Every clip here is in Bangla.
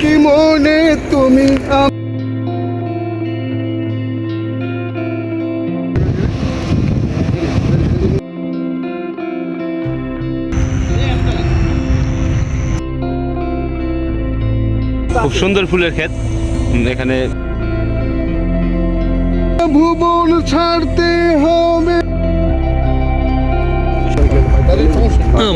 কি মনে তুমি খুব সুন্দর ফুলের ক্ষেত। এখানে ভুবন ছাড়তে হবে।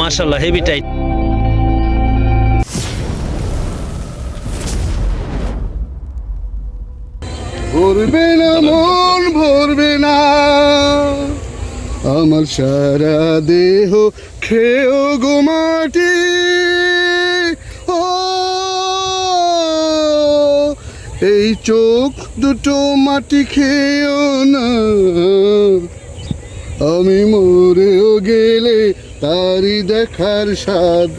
মার্শাল্লাহ হেভি টাইট ভরবে না, মন ভরবে না। আমার সারা দেহ খেয়েও গো মাটি। ও, এই চোখ দুটো মাটি খেয়েও না। আমি মরেও গেলে তারই দেখার স্বাদ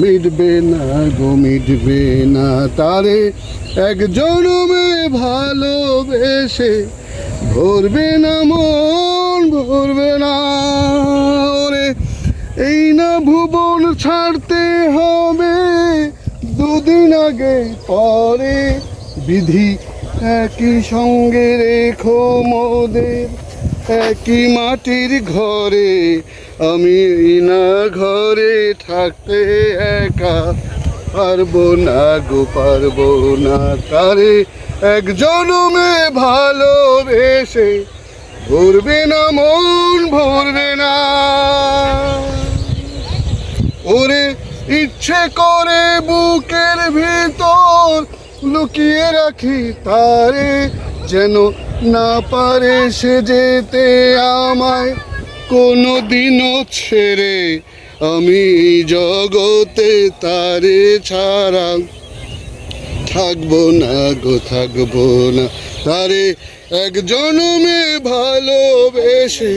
মিটবে না গো, মিটবে না তারে। এক জনমে ভালোবেসে ভরবে না মন, ভরবে না ওরে। এই না ভুবন ছাড়তে হবে দুদিন আগে পরে। বিধি একই সঙ্গে রেখো মোদের, একই মাটির ঘরে। আমি না ঘরে থাকতে একা পারব না গো, পারব না তারে। এক জনমে ভালোবেসে ভরবে না মন, ভরবে না। ওরে ইচ্ছে করে বুকের ভিতর লুকিয়ে রাখি তারে, যেন না পারে সে যেতে আমায়। কোনো দিনও ছেড়ে আমি জগতে তারে ছাড়া থাকব না গো, থাকব না। তারে এক জনমে ভালোবেসে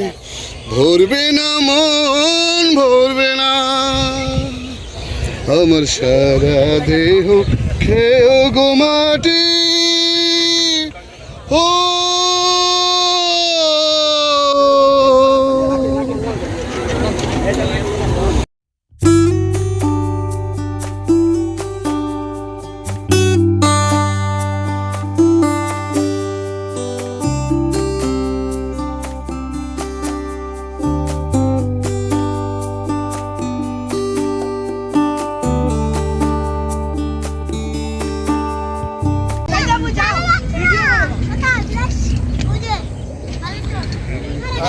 ভরবে না মন, ভরবে না। আমার সারা দেহ খেয়েও গো মাটি, ও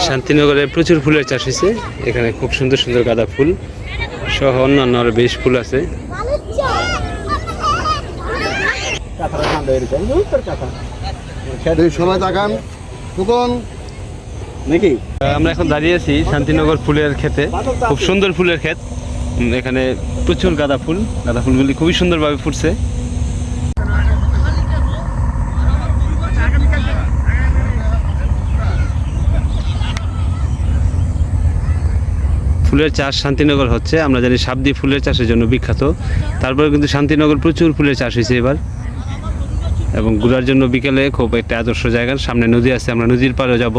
শান্তিনগরে প্রচুর ফুলের চাষ হয়েছে। এখানে খুব সুন্দর সুন্দর গাঁদা ফুল সহ অন্যান্য আরও বেশ ফুল আছে। আমরা এখন দাঁড়িয়ে আছি শান্তিনগর ফুলের ক্ষেতে। খুব সুন্দর ফুলের ক্ষেত। এখানে প্রচুর গাঁদা ফুল। গাঁদা ফুলগুলি খুবই সুন্দরভাবে ফুটছে। ফুলের চাষ শান্তিনগর হচ্ছে, আমরা জানি সাবদি ফুলের চাষের জন্য বিখ্যাত। তারপরে কিন্তু শান্তিনগর প্রচুর ফুলের চাষ হয়েছে এবার। এবং ঘোরার জন্য বিকেলে খুব একটা আদর্শ জায়গা, সামনে নদী আছে, আমরা নদীর পাড়ে যাব।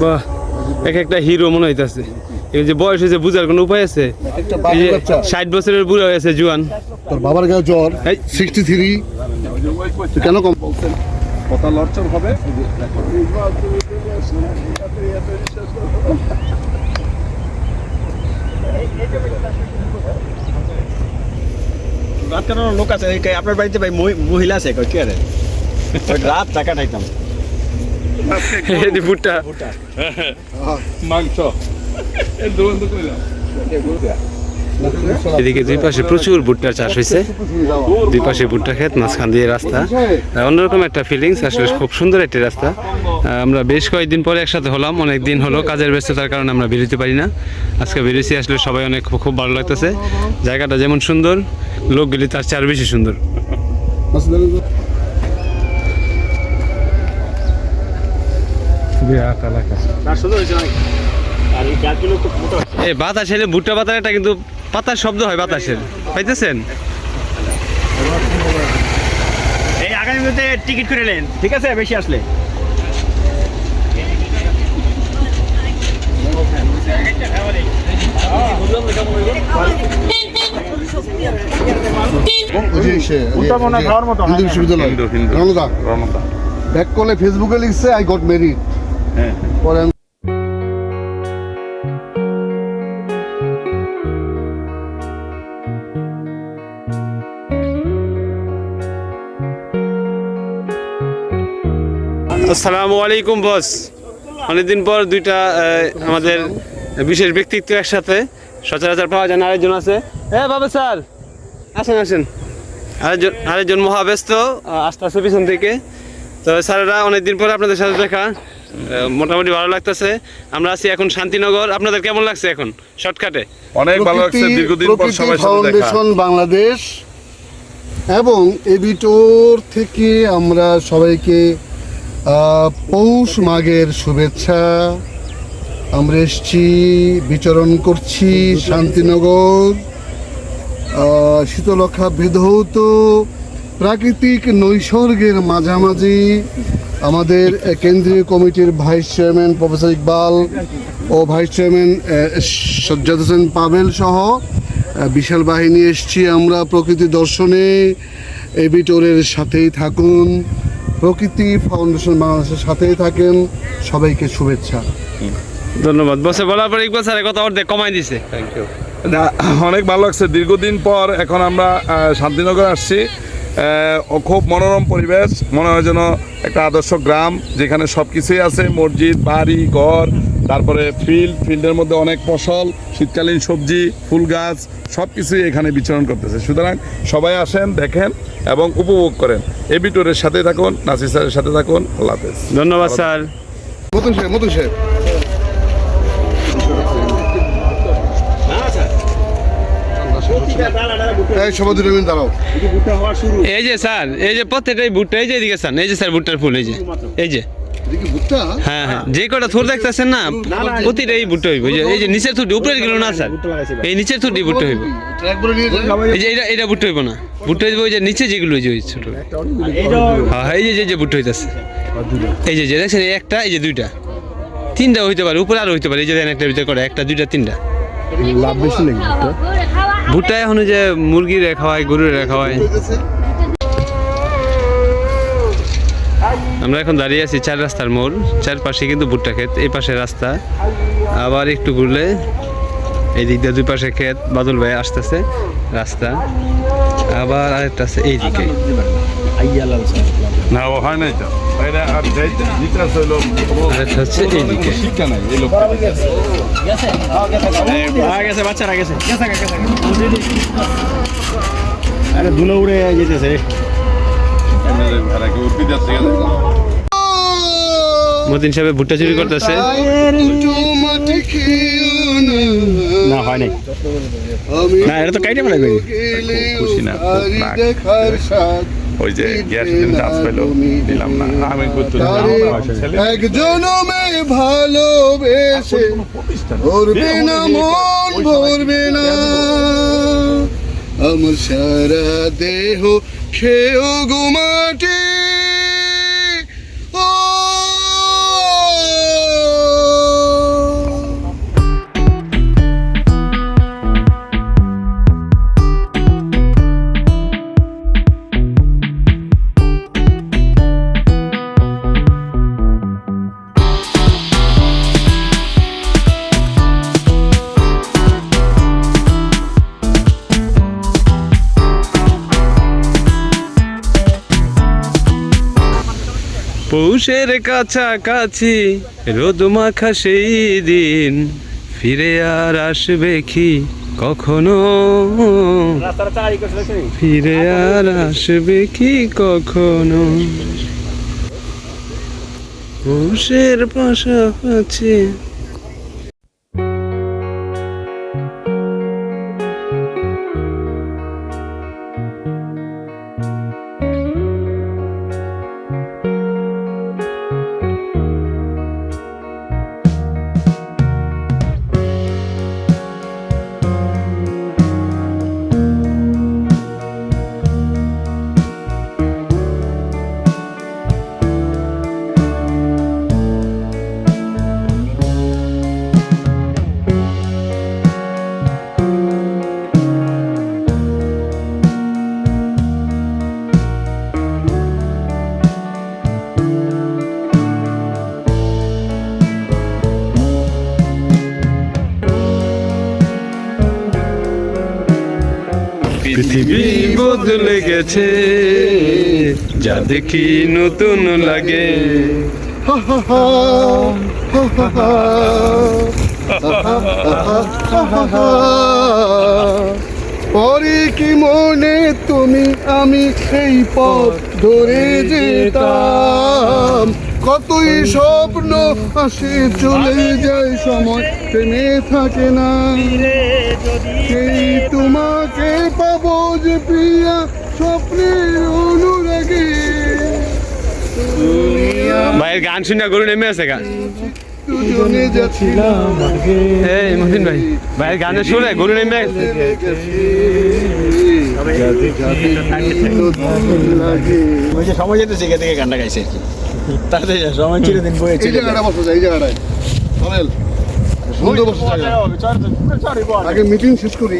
বাহ এক একটা হিরো মনে হইতাছে। এই যে বয়স হয়েছে বুঝার কোনো উপায় আছে? ষাট বছরের বুড়া হয়েছে জুয়ান। তোর বাবার গায়ে জ্বর সিক্সটি থ্রি কেন কম কথা লড়চর হবে। রাত কেন লোক আছে আপনার বাড়িতে ভাই মহি- মহিলা আছে কই কি ওই রাত টাকা খাইতাম ভুট্টা। মাংস। এদিকে দুই পাশে প্রচুর ভুট্টার চাষ হয়েছে দুই পাশে ভুট্টা ক্ষেত মাঝখান দিয়ে রাস্তা। অন্যরকম একটা ফিলিংস আসলে খুব সুন্দর একটি রাস্তা। আমরা বেশ কয়েকদিন পরে একসাথে হলাম অনেক দিন হলো কাজের ব্যস্ততার কারণে আমরা বেরোতে পারি না। আজকে বেরিয়েছি আসলে সবাই অনেক খুব- ভালো লাগতেছে। জায়গাটা যেমন সুন্দর লোকগুলি তার চেয়ে আরও বেশি সুন্দর। বিরাট এলাকা। এই বাতাস এলে ভুট্টা পাতার একটা কিন্তু পাতার শব্দ হয় বাতাসের। পাইতেছেন? এই আগামী টিকিট করে নেন। ঠিক আছে? বেশি আসলে। হিন্দু বিশ্ববিদ্যালয়। ব্যাক করলে ফেসবুকে লিখছে আই গট মেরিড পরে আমি আসসালামু আলাইকুম বস। অনেকদিন পর দুইটা আমাদের বিশেষ ব্যক্তিত্ব একসাথে সচরাচর পাওয়া যায় না আরেকজন আছে। হ্যাঁ বাবা স্যার আসেন আসেন। আরেকজন আরেকজন মহাব্যস্ত আসতে আসতে পিছন থেকে। তো স্যারেরা অনেকদিন পর আপনাদের সাথে দেখা। মোটামুটি ভালো লাগতেছে। আমরা আছি এখন শান্তিনগর। আপনাদের কেমন লাগছে এখন? শর্টকাটে। অনেক ভালো লাগছে দীর্ঘদিন পর দেখা। ফাউন্ডেশন বাংলাদেশ। এবং এবিটোর থেকে আমরা সবাইকে পৌষ মাঘের শুভেচ্ছা। আমরা এসছি বিচরণ করছি শান্তিনগর। আহ, শীতলক্ষা বিধৌত প্রাকৃতিক নৈসর্গের মাঝামাঝি। আমাদের কেন্দ্রীয় কমিটির ভাইস চেয়ারম্যান প্রফেসর ইকবাল ও ভাইস চেয়ারম্যান সজ্জাদ হোসেন পাবেল সহ বিশাল বাহিনী এসছি আমরা প্রকৃতি দর্শনে। এবিটোরের সাথেই থাকুন। প্রকৃতি ফাউন্ডেশন বাংলাদেশের সাথেই থাকেন। সবাইকে শুভেচ্ছা। ধন্যবাদ। বসে বলার পর ইকবাল স্যারের কথা অর্ধেক কমাই দিছে। থ্যাংক ইউ অনেক ভালো লাগছে। দীর্ঘদিন পর এখন আমরা শান্তিনগর আসছি। খুব মনোরম পরিবেশ। মনে হয় যেন একটা আদর্শ গ্রাম যেখানে সব কিছুই আছে মসজিদ বাড়ি ঘর তারপরে ফিল্ড ফিল্ডের মধ্যে অনেক ফসল শীতকালীন সবজি ফুল গাছ সব কিছুই এখানে বিচরণ করতেছে। সুতরাং সবাই আসেন দেখেন এবং উপভোগ করেন। এবি ট্যুরের সাথে থাকুন নাসির স্যারের সাথে থাকুন। আল্লাহ হাফেজ। ধন্যবাদ স্যার। মতন সাহেব মতন সাহেব। এই যে স্যার এই যে প্রত্যেকটাই ভুট্টা এই যে এদিকে স্যার এই যে স্যার ভুট্টার ফুল এই যে এই যে। হ্যাঁ হ্যাঁ যে কটা থুর দেখতেছেন না প্রতিটা এই ভুট্টা হইব। এই যে- এই যে নিচের থুটি উপরের গেল না স্যার? এই নিচের থুটি ভুট্টা হইব। এই যে এটা এটা ভুট্টা হইব না। ভুট্টা হইব ওই যে নিচে যেগুলো ওই যে ওই ছোট। হ্যাঁ হ্যাঁ, এই যে যে যে ভুট্টা হইতাছে। এই যে যে দেখছেন একটা এই যে দুইটা। তিনটা হইতে পারে উপরে আরও হইতে পারে। এই যে একটা ভিতরে করে একটা দুইটা তিনটা। লাভ বেশি নাকি ভুট্টা এখন যে মুরগিরে খাওয়ায় গরুরে খাওয়ায় আমরা এখন দাঁড়িয়ে আছি চার রাস্তার মোড়, চারপাশে কিন্তু ভুট্টা ক্ষেত, এই পাশে রাস্তা। আবার একটু ঘুরলে এই দিক দিয়ে দুই পাশে ক্ষেত, বাদল ভাই আসতেছে রাস্তা। আবার আরেকটা আছে আইয়া লাল না ও হয় নাই তো। এটা আর যাইতে দিতে আছে হলো হচ্ছে এইদিকে শিক্ষা নাই এই লোক গেছে বাচ্চারা গেছে গেছে গেছে আরে ধুলো উড়ে যেতেছে। ভাড়া কি মতিন সাহেব ভুট্টা চুরি করতেছে। না হয় নাই। না, এটা তো কাইটে ফেলাই খুশি না, ওই যে গ্যাস চান্স পেল দিলাম না। আমি করতে এক জনমে ভালোবেসে ভরবে না মন ভরবে না। আমার সারা দেহ খেয়েও গুমাটি পৌষের কাছাকাছি, রোদ মাখা সেই দিন। ফিরে আর আসবে কি কখনো? ফিরে আর আসবে কি কখনো? পৌষের পাশাপাশি বদলে গেছে যা দেখি নতুন লাগে। পরে কি মনে তুমি আমি এই পথ ধরে যেতাম কতই স্বপ্ন আসে চলে যায় সময়। থেমে থাকে না। সেই তোমাকে পাবো যে প্রিয়া স্বপ্নের অনুরাগে। ভাইয়ের গান শুনে গরু নেমে আছে গা। দুজনে যাচ্ছিলাম এই মহিন ভাই ভাইয়ের গানে শুনে গরু নেমে সময় যেতে শিখে থেকে গানটা গাইছে। আর কি তাতে সময় চিরদিন বয়ে এই জায়গাটা বসো এই জায়গাটায় চলেন সুন্দর বসো জায়গা আগে মিটিং শেষ করি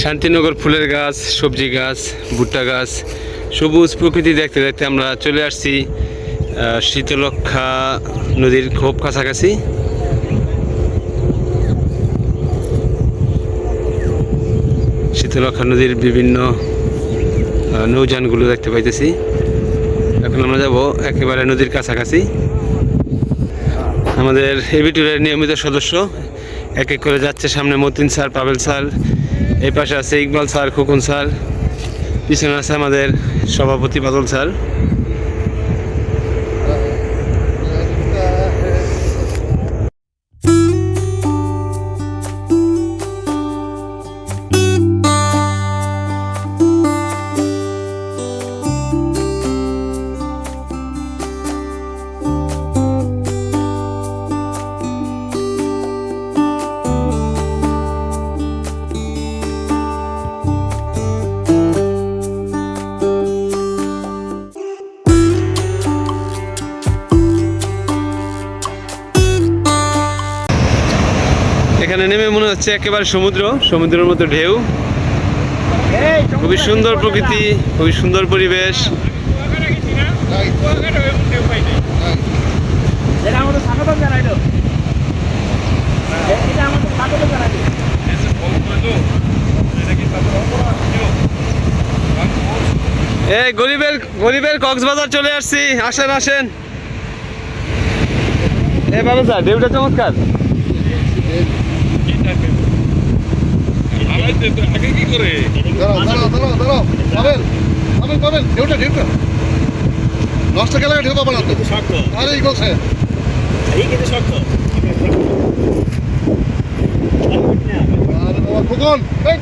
শান্তিনগর ফুলের গাছ, সবজি গাছ, ভুট্টা গাছ, সবুজ প্রকৃতি দেখতে দেখতে আমরা চলে আসছি শীতলক্ষা নদীর খুব কাছাকাছি। শীতলক্ষা নদীর বিভিন্ন নৌযানগুলো দেখতে পাইতেছি। এখন আমরা যাব একেবারে নদীর কাছাকাছি। আমাদের হেভি ট্যুরের নিয়মিত সদস্য, এক এক করে যাচ্ছে সামনে মতিন স্যার, পাবেল স্যার এই পাশে আছে ইকবাল স্যার খোকন স্যার। পিছনে আছে আমাদের সভাপতি বাদল স্যার। হচ্ছে একেবারে সমুদ্র, সমুদ্রের মতো ঢেউ। খুবই সুন্দর প্রকৃতি, খুবই সুন্দর পরিবেশ। এই, গরিবের গরিবের কক্সবাজার চলে আসছি। আসেন আসেন। এ বাবা স্যার ঢেউটা চমৎকার। দাঁড়াও দাঁড়াও দাঁড়াও দাঁড়াও পাবেন পাবেন পাবেন ঢেউটা ঢেউটা নষ্ট গেলে ঢেউ পাবো না তো শক্ত আরে এই বলছে এই কিন্তু শক্ত আরে বাবা খোকন এই।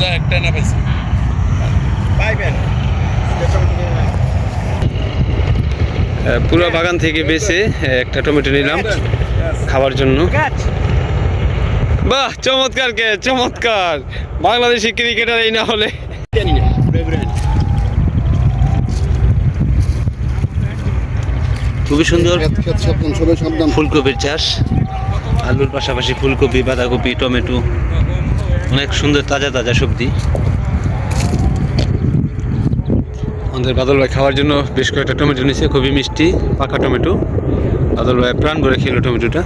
আরে নাসির না পাইছি পাইবেন পুরো বাগান থেকে বেছে একটা টমেটো নিলাম খাবার জন্য বাহ চমৎকার কে চমৎকার বাংলাদেশি ক্রিকেটার এই না হলে খুবই সুন্দর ফুলকপির চাষ আলুর পাশাপাশি ফুলকপি বাঁধাকপি টমেটো অনেক সুন্দর তাজা তাজা সবজি। আমাদের বাদল ভাই খাওয়ার জন্য বেশ কয়েকটা টমেটো নিয়েছে, খুবই মিষ্টি, পাকা টমেটো। বাদল ভাই প্রাণ ভরে খেলো টমেটোটা।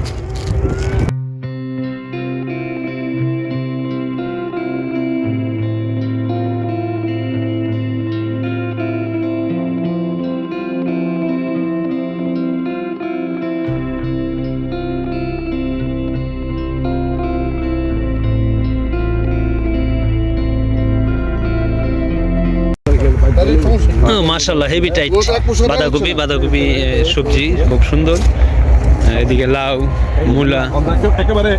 মাশাল্লাহ হেভি টাইট বাঁধাকপি বাঁধাকপি সবজি খুব সুন্দর। এদিকে লাউ মূলা। একেবারে